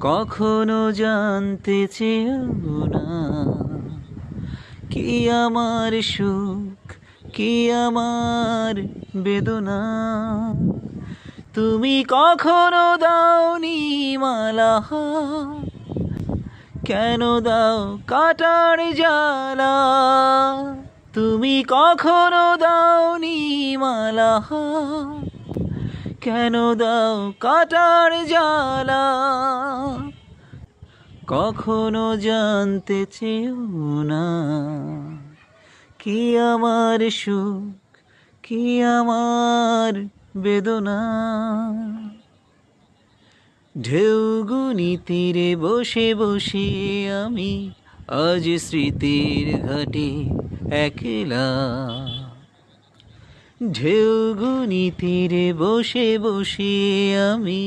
কখনো জানতে চেয়েও না। কি আমার সুখ, কি আমার বেদনা? তুমি কখনো দাওনি মালা? কেন দাও কাটার জ্বালা? তুমি কখনো দাওনি মালা? কেন দাও কাটার জ্বালা? কখনো জানতে চেও না। কি আমার সুখ, কি আমার বেদনা? ঢেউগুনি তীরে বসে বসে আমি আজ স্মৃতির ঘাটে একলা। ঢেউগুনি তীরে বসে বসে আমি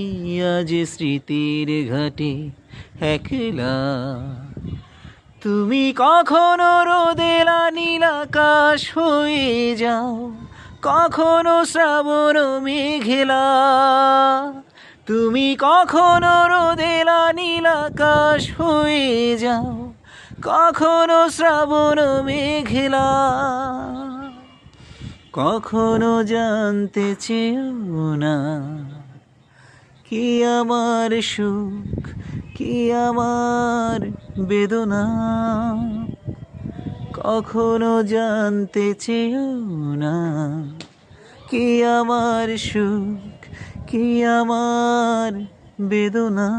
আজ স্মৃতির ঘাটে একলা। তুমি কখনো রোদেলা নীলাকাশ হয়ে যাও, কখনো শ্রাবণ মেঘেলা। তুমি কখনো রোদেলা নীলাকাশ হয়ে যাও, কখনো শ্রাবণ মেঘেলা। কখনো জানতে চেও না। কি আমার সুখ, কি আমার বেদনা? কখনো জানতে চেও না। কি আমার সুখ, কি আমার বেদনা?